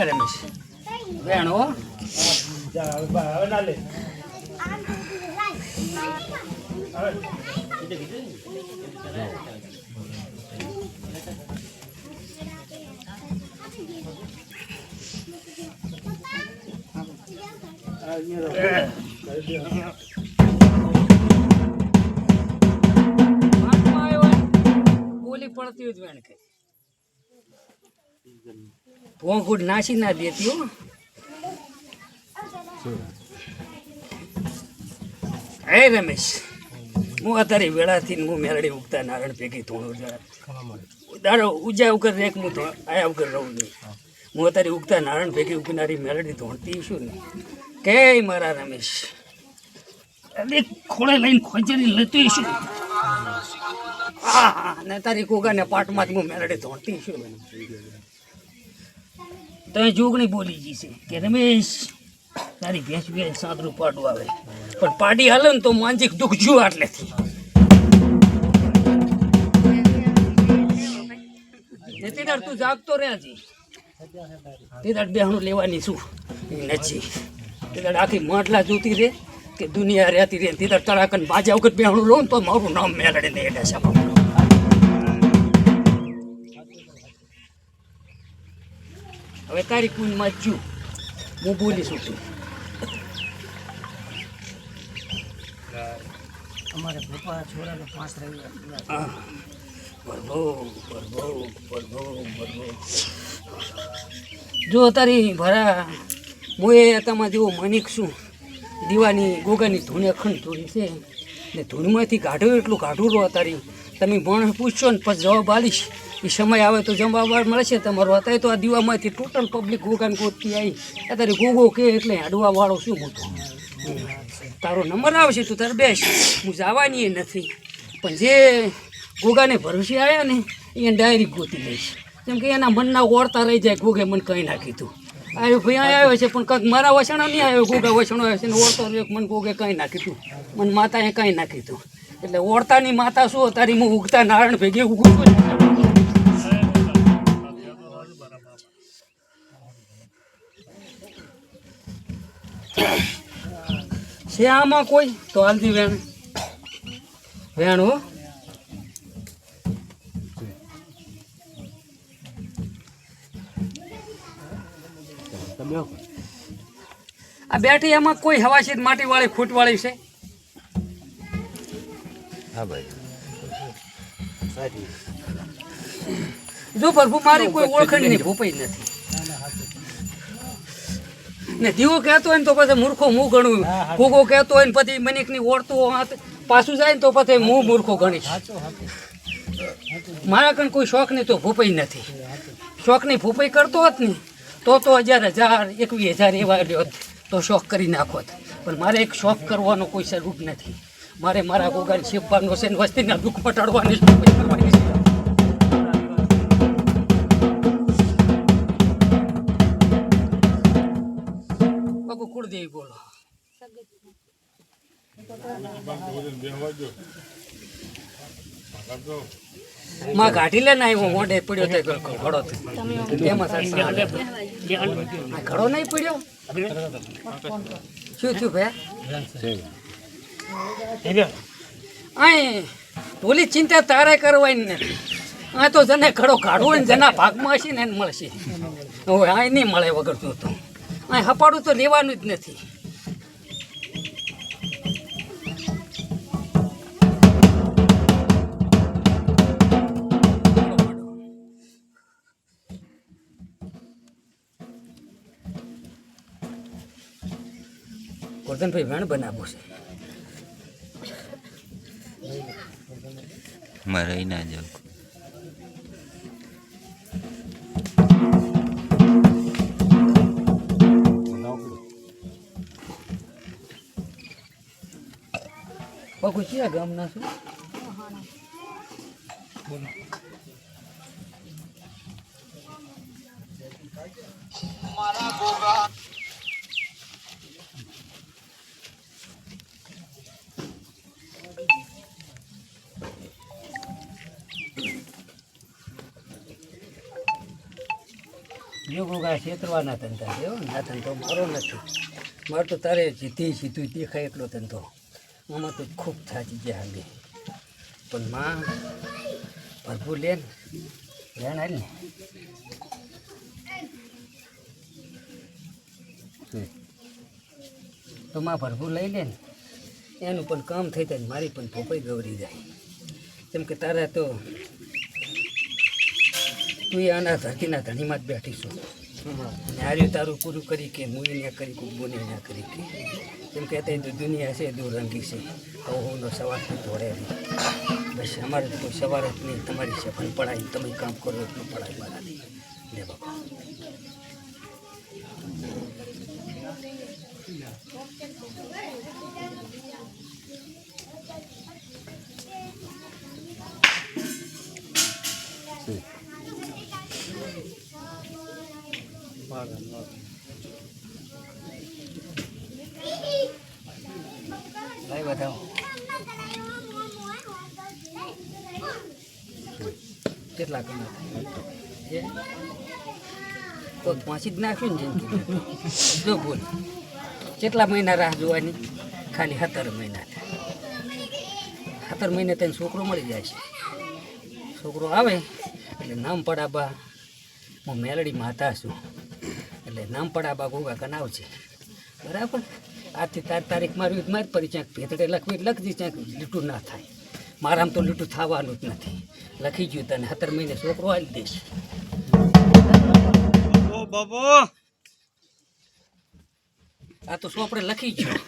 લે રમેશ? વેણો? હો હાથમાં આવ્યો ને, ગોલી પડતી હોય વેણ વેણ ભોંગુડ નાસી ના દેતી હો. હે રમેશ, હું અત્યારે વેળાથી હું મેરડી ઉગતા નારાયણ ભેગી થોડું દાડો ઉજા ઉગર રેક હું તો આયા ઉગર રહું નહીં. હું અત્યારે ઉગતા નારણ ભેગી ઉગનારી મેરડી ધોણતી છું ને. કે મારા રમેશ? અરે ખોળે લઈને ખોજરી લેતી છું. હા હા, ને તારી કોગાને પાટમાં જ હું મેરડી ધોણતી છું. તમે જોગણી બોલી જશે કે રમેશ, તારી ભેંસ ભેંસ સાદરું પાડું આવે. પણ પાડી હાલે ને તો માનસિક દુઃખ જુઓ આટલેથી. તેદાર તું જાગતો રહે હજી તેદાર બેહણું લેવાની શું? એ નથી. તેદાર આખી માટલા જોતી રે કે દુનિયા રહેતી રે તેદાર તળાકન બાજા વખત બેહણું લો તો મારું નામ મેળડે ને એટલે હવે તારી કુનમાં જુ હું બોલી શું છું? અમારે પપ્પા છોરાનો પાંચ રવિવાર. ભરભો ભરભો ભરભો ભરભો જો તારી ભરા મોએ એ જેવો મનિક છું. દીવાની ગોગાની ધૂણે અખંડ ધૂણી છે. ને ધૂનમાંથી કાઢ્યું એટલું કાઢું રહો તારી. તમે ભણ પૂછશો ને પછી જવાબ આલીશ. એ સમય આવે તો જવાબ મળશે તમારો. અત્યારે તો આ દીવામાંથી ટોટલ પબ્લિક ગોગાને ગોતતી આવી અત્યારે ગોગો કે એટલે હાડવા વાળો શું મોટો તારો નંબર આવશે તું તારે બેસ. હું જવાની નથી. પણ જે ગોગાને ભરોસે આવ્યા ને, એને ડાયરી ગોતી લઈશ. કેમ કે એના મનના ઓળતા રહી જાય ગોગે મને કહી નાખી તું આવ્યો ભાઈ આવ્યો છે, પણ કંઈક મારા વસણો નહીં આવ્યો. ગોગા વસણો આવ્યો છે ને ઓળતો રહ્યો મને ગોગે કંઈ નાખી તું મને માતાએ કંઈ નાખી તું એટલે ઓળતાની માતા શું, તારી હું ઉગતા નારાયણ ભેગી ઉગું છું છે આમાં કોઈ? તો હાલતી વેણ. વેણ હો. આ બેઠી એમાં કોઈ હવાશીત માટી વાળી ખૂટ વાળી છે? હા ભાઈ. જો પ્રભુ મારી કોઈ ઓળખણ નહીં ભૂપાઈ નથી. ને દીવો કહેતો હોય ને તો પછી મૂર્ખો હું ગણું ફૂગો કહેતો હોય ને પછી મનિકની ઓળતું હાથ પાછું જાય ને તો પછી હું મૂર્ખો ગણીશ. મારા કણ કોઈ શોખ નહીં તો ભૂપાઈ નથી. શોખની ભૂપાઈ કરતો હોત ને તો તો હજાર હજાર એકવીસ હજાર એવા લ્યો તો શોખ કરી નાખોત પણ મારે એક શોખ કરવાનો કોઈ સ્વરૂપ નથી. મારે મારા ગોગાને શીખવાનો છે ને વસ્તીના દુઃખ મટાડવાની કરવાની છે. માં ગાઢી લે ને આવ્યો મોઢે પડ્યો તે ઘડો ઘડો નહીં પડ્યો? શું થયું ભાઈ અહીં ભૂલી ચિંતા તારે કરવાની ને. આ તો જને ઘડો કાઢવો ને જેના ભાગમાં હશે ને એને મળશે. હવે આ નહીં મળે વગર તો તો. અહીં હપાડું તો લેવાનું જ નથી. ગોરધનભાઈ વેણ બનાવવું છે. મરાઈ ના જાવ. પકુ ગામના છું? મારા જો ગોગા છેતરવાના ધંધા છે. ના ધંધો મારો નથી. મારે તો તારે સીધી સીધું દેખાય એટલો ધંધો. આમાં તો ખૂબ થાજી ગયા હાલી પણ માં ભરપૂર લે ને. લેણ હાલ ને. તો માં ભરપૂર લઈ લે ને. એનું પણ કામ થઈ જાય મારી પણ ભોપાઈ ગવરી જાય. કેમ કે તારા તો તું આના ધરતીના ધણીમાં જ બેઠીશું છું. આર્યું તારું પૂરું કરી કે હું એને કરી કે બોને ના કરી કે. કેમ કે તે દુનિયા છે, દુરંગી છે. હું સવારથી દોડે નહીં બસ અમારે કોઈ સવાર જ નહીં, તમારી સફળ પડાય તમે કામ કરો એટલું પડાય મારા લે બાપા. લાઈ બતાવો કેટલા એ? તો પાંચી જ નાખ્યું ને જિંદગી જો બોલ. કેટલા મહિના રાહ જોવાની? ખાલી સત્તર મહિના સત્તર મહિને તને છોકરો મળી જાય છે. છોકરો આવે, એટલે નામ પડાબા હું મેલડી માતા છું. એટલે નામ પણ આ પડાબા ગોગા કનાવશે બરાબર? આજથી તાર તારીખ મારવી મારી પડી ક્યાંક ભેતડે લખવી લખજી ક્યાંક લીટું ના થાય. મારામાં તો લીટું થવાનું જ નથી. લખી ગયું તને સત્તર મહિને છોકરો આવી દઈશ આ તો સોપડે લખી ગયો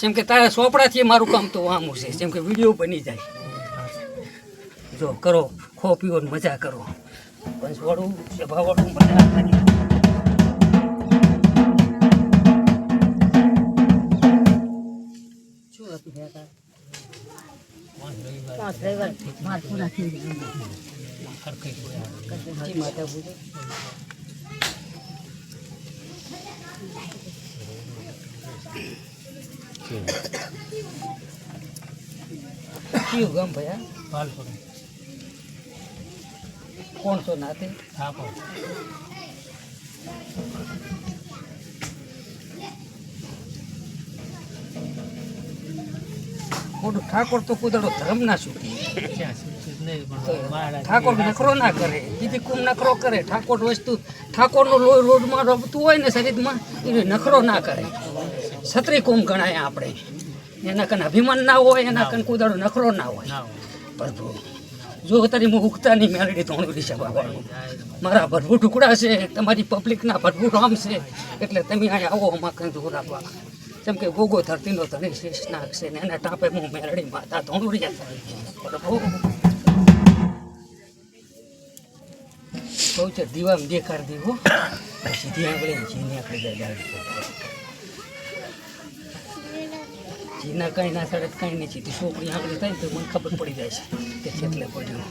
જેમ કે તારા સોપડાથી મારું કામ તો વામું છે જેમ કે વીડિયો બની જાય. જો કરો ખો પીવો મજા કરો. પંચવાળું સભાવાળું મજા રવિવાર પાંચ પૂરા થઈ જી માતા પૂજે કયું ગામ ભયા પાલપુર કોણ છો નાતે? ઠાકોર મોટું ઠાકોર તો કુદડો ધર્મ ના છૂટી નહીં ઠાકોર નખરો ના કરે. બીજી કુમ નખરો કરે. ઠાકોર વસ્તુ ઠાકોરનો લોહી રોડમાં રમતું હોય ને શરીરમાં એ નખરો ના કરે. છત્રી કુમ ગણાય આપણે. એના કન અભિમાન ના હોય એના કન કુદાડો નખરો ના હોય. પ્રભુ જો તારી હું ઉગતાની મેળડી ધોણું સભા બાબાનું. મારા ભરભૂ ટુકડા છે તમારી પબ્લિકના ભરભૂ રામ છે. એટલે તમે અહીંયા આવો અમારે કંઈ દૂર આપવા જેમ કે ગોગો ધરતીનો ધણી શીશ નાખશે ને એના ટાપે હું મેરડી માતા ધોણુરિયા પ્રભુ કહું છે, દીવામાં દેખાડ દીવો સીધી આગળ જીને આપણે જાય જીના કાંઈ ના સડે કાંઈ નહીં જીતી છોકરી આગળ થાય તો મને ખબર પડી જાય છે કે કેટલે પડ્યો.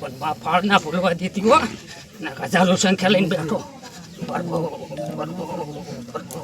પણ ફાળ ના ભૂલવા દેતી હો. ના હજારો સંખ્યા લઈને બેઠો. પ્રભુ પ્રભુ પ્રભુ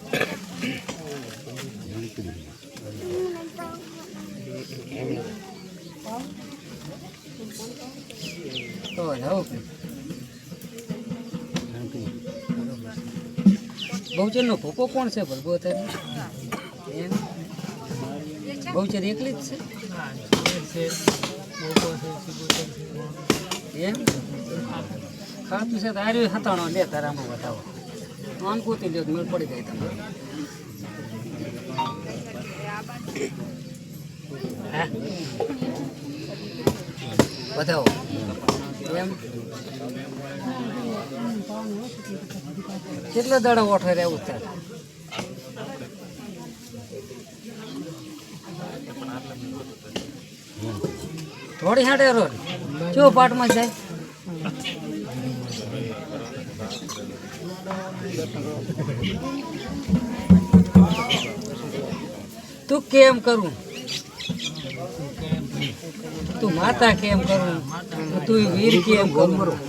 તો વધાવો ભાઈ બહુચરનો ભૂકો કોણ છે ભરગો બહુચર એકલી જ છે? એમ? ખાતું છે તો આર્યું હતાણો લે તારામાં બતાવો આમ ગોતી લ્યો પડી જાય તમને બતાવો એમ કેટલા દાડા ઓઠે રહેવું ત્યારે થોડી હાટે રોડ જો પાટમાં જાય. તું કેમ કરું? તું માતા કેમ કરું? તું વીર કેમ કરું?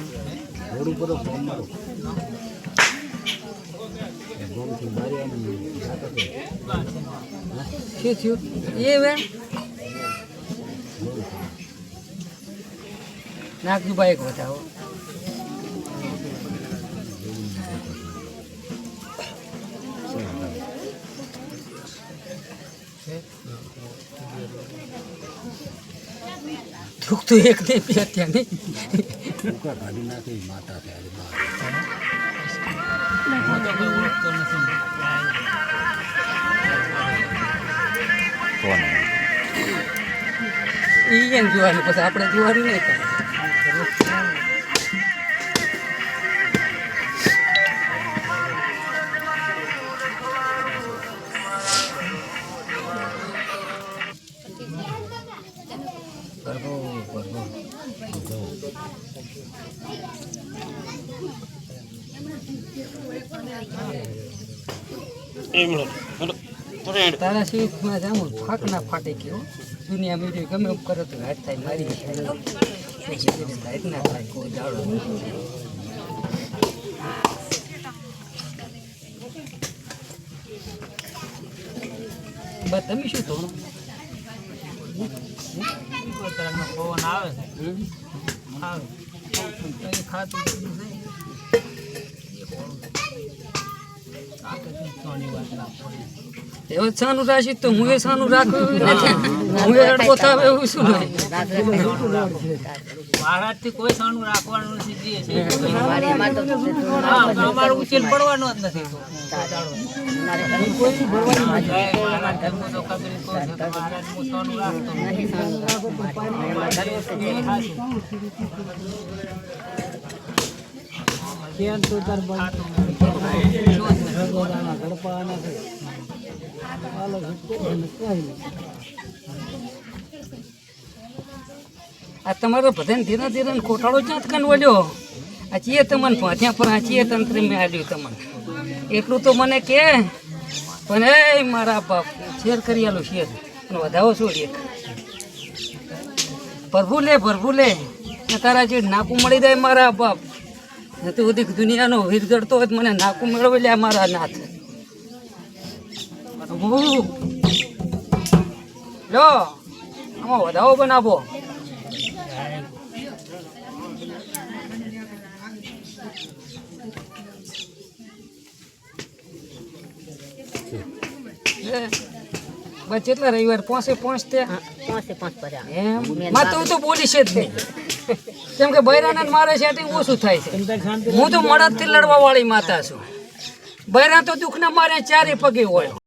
શું થયું? એ વેણ? નાખજો બાઈક વધાવો દુઃખ તો એક નહીં બે ત્યાં નહીં. ઓળખતો નથી કોણ એ જોવાનું પછી આપણે જોવાનું નહીં તારા શેઠમાં જામું ફાક ફાટે ગયો દુનિયા ગમે એમ કરે તો થાય, મારી હાથ ના થાય, કોઈ દાડો તમે શું પોતાનો પવન આવે? ખાતું વાત. એવો સાનું રાશી તો હું એ સાનું રાખું નથી હું એ અડકો થાવ એવું શું નહીં મહારાજથી કોઈ સાનું રાખવાનું નથી અમારે ઉકેલ પડવાનો જ નથી નથી. આ તમારો ભજન ધીરે ધીરે કોટાળો ચાંત કન વળ્યો. આ ચીએ તમને પહોંચ્યા પર આ ચીએ તંત્ર મેં આવ્યું તમને. એટલું તો મને કે, પણ એ મારા બાપ, શેર કરી આલો શેર. પણ વધાવો શું એક. પ્રભુ લે પ્રભુ લે. તારા જે નાકું મળી જાય મારા બાપ. નથી બધી દુનિયાનો વીર જડતો હોય મને નાકું મેળવી લે મારા નાથ. લો આમાં વધાવો બનાવો આપો. બસ કેટલા રવિવાર પાંચે પાંચ તે. પોસે પાંચ પર્યા એમ. માં તો તો બોલીશ જ નહીં કેમ કે બૈરાને મારે મારે સેટિંગ ઓછું થાય છે. હું તો મળદથી લડવા વાળી માતા છું. બૈરા તો દુઃખના મારે ચારે પગે હોય.